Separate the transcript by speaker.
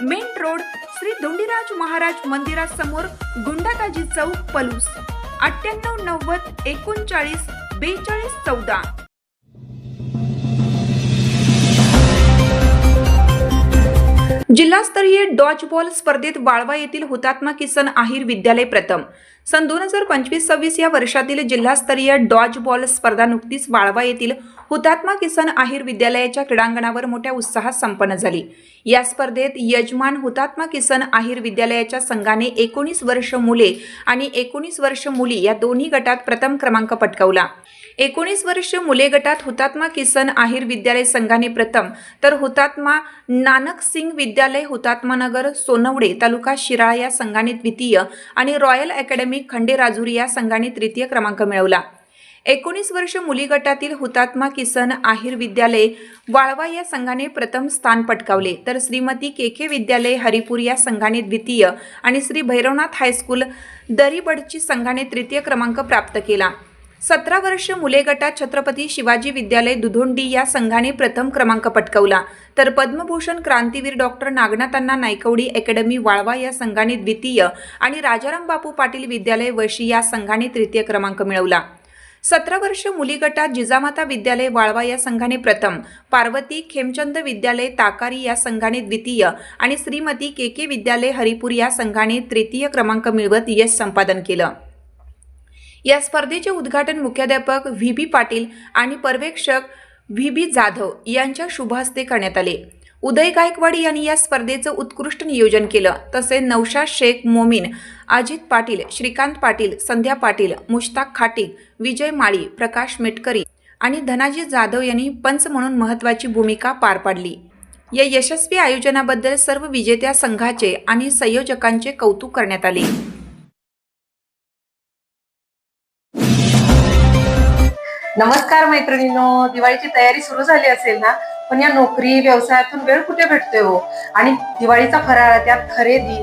Speaker 1: main road Shri Dondiraj Maharaj मंदिरासमोर गुंडाताजी चौक पलूस. अठ्ठ्याण्णव नव्वद एकोणचाळीस बेचाळीस चौदा. जिल्हास्तरीय डॉज बॉल स्पर्धेत वाळवा येथील हुतात्मा किसन आहिर विद्यालय प्रथम. सन दोन हजार पंचवीस सव्वीस या वर्षातील जिल्हास्तरीय डॉज बॉल स्पर्धा नुकतीच वाळवा येथील हुतात्मा किसन आहिर विद्यालयाच्या क्रीडांगणावर मोठ्या उत्साहात संपन्न झाली. या स्पर्धेत यजमान हुतात्मा किसन आहिर विद्यालयाच्या संघाने एकोणीस वर्ष मुले आणि एकोणीस वर्ष मुली या दोन्ही गटात प्रथम क्रमांक पटकावला. एकोणीस वर्ष मुले गटात हुतात्मा किसन आहिर विद्यालय संघाने प्रथम तर हुतात्मा नानक सिंग विद्यालय हुतात्मानगर सोनवडे तालुका शिराळा या संघाने द्वितीय आणि रॉयल अकॅडमी खंडेराजुरी या संघाने तृतीय क्रमांक मिळवला. एकोणीस वर्ष मुली गटातील हुतात्मा किसन आहिर विद्यालय वाळवा या संघाने प्रथम स्थान पटकावले. तर श्रीमती के के विद्यालय हरिपूर या संघाने द्वितीय आणि श्री भैरवनाथ हायस्कूल दरीबडची संघाने तृतीय क्रमांक प्राप्त केला. सतरा वर्ष मुले गटात छत्रपती शिवाजी विद्यालय दुधोंडी या संघाने प्रथम क्रमांक पटकवला. तर पद्मभूषण क्रांतीवीर डॉक्टर नागनाथांना नायकवडी अकॅडमी वाळवा या संघाने द्वितीय आणि राजाराम बापू पाटील विद्यालय वशी या संघाने तृतीय क्रमांक मिळवला. सतरा वर्ष मुली गटात जिजामाता विद्यालय वाळवा या संघाने प्रथम पार्वती खेमचंद विद्यालय ताकारी या संघाने द्वितीय आणि श्रीमती के के विद्यालय हरिपूर या संघाने तृतीय क्रमांक मिळवत यश संपादन केलं. या स्पर्धेचे उद्घाटन मुख्याध्यापक व्ही बी पाटील आणि पर्यवेक्षक व्ही बी जाधव यांच्या शुभहस्ते करण्यात आले. उदय गायकवाड यांनी या स्पर्धेचं उत्कृष्ट नियोजन केलं. तसे नौशाद शेख मोमीन अजित पाटील श्रीकांत पाटील संध्या पाटील मुश्ताक खाटीक विजय माळी प्रकाश मेटकरी आणि धनाजी जाधव यांनी पंच म्हणून महत्त्वाची भूमिका पार पाडली. या यशस्वी आयोजनाबद्दल सर्व विजेत्या संघाचे आणि संयोजकांचे कौतुक करण्यात आले.
Speaker 2: नमस्कार मैत्रिणींनो दिवाळीची तयारी सुरू झाली असेल ना पण या नोकरी व्यवसायातून वेळ कुठे भेटतोय हो? आणि दिवाळीचा फराळ त्यात खरेदी